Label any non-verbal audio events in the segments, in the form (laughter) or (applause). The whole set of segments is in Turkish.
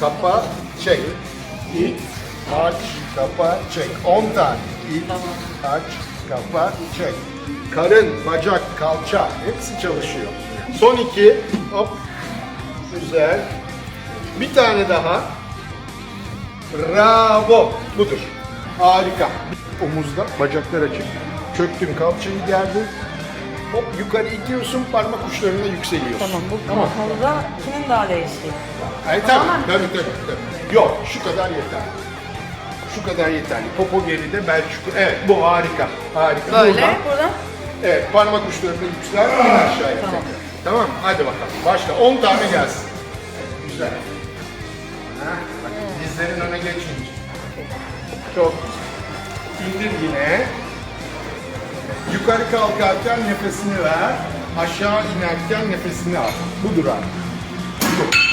Kapa, çek. İt, aç, kapa, çek. 10 tane. İt, aç, kapa, çek. Karın, bacak, kalça hepsi çalışıyor. Son iki. Hop. Güzel. Bir tane daha. Bravo. Budur. Harika. Omuzda, bacaklar açık. Çöktün, kalçayı gerdin. Hop yukarı itiyorsun, parmak uçlarına yükseliyorsun. Tamam bu konuda kimin daha değişti? Ay tabii, tabii, tabii, tabii. Yok, şu kadar yeter. Şu kadar yeterli. Popo geride, bel çukur. Evet, bu harika. Harika. Böyle Buradan- buradan. evet, parmak uçlarını yüksel, in aşağıya. Tamam. Tamam mı? Hadi bakalım. Başla. 10 tane gelsin. Güzel. Ha, bak, dizlerin öne geçmeyecek. Çok güzel. İndir yine. Yukarı kalkarken nefesini ver. Aşağı inerken nefesini al. Bu.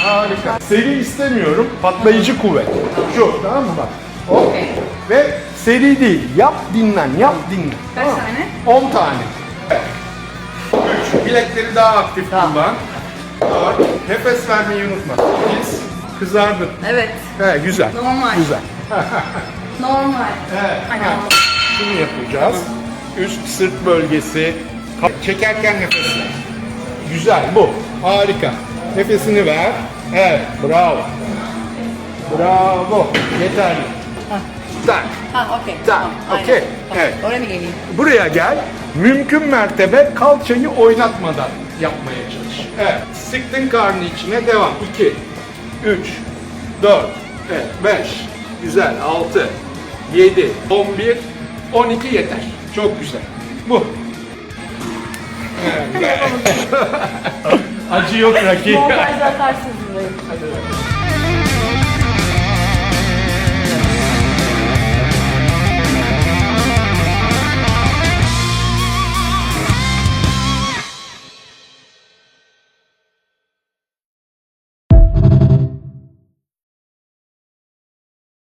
Harika. Seri istemiyorum. Patlayıcı kuvvet. Şu tamam mı bak. Hop. Okey. Ve seri değil. Yap dinlen. Yap dinlen. Kaç Tamam. tane? 10 tane. Evet. 3. Bilekleri daha aktif kullan. 4. Nefes vermeyi unutma. 8. Kızardın. Evet. He, güzel. Normal. Güzel. (laughs) Normal. Evet. Aynen. Ha. Şunu yapacağız. Üst sırt bölgesi. Çekerken nefes ver. Güzel bu. Harika. Nefesini ver. Evet. Bravo. Bravo. Yeterli. Tak. Ha okey. Tamam, okey. Tamam. Evet. Oraya mı geleyim? Buraya gel. Mümkün mertebe kalçayı oynatmadan yapmaya çalış. Evet. Sıktın karnı içine devam. 2, 3, 4, evet, 5, güzel. 6, 7, 11, 12 yeter. Çok güzel. Bu. (laughs) Acı yok rakip. Montajda atarsınız burayı. Hadi bakalım.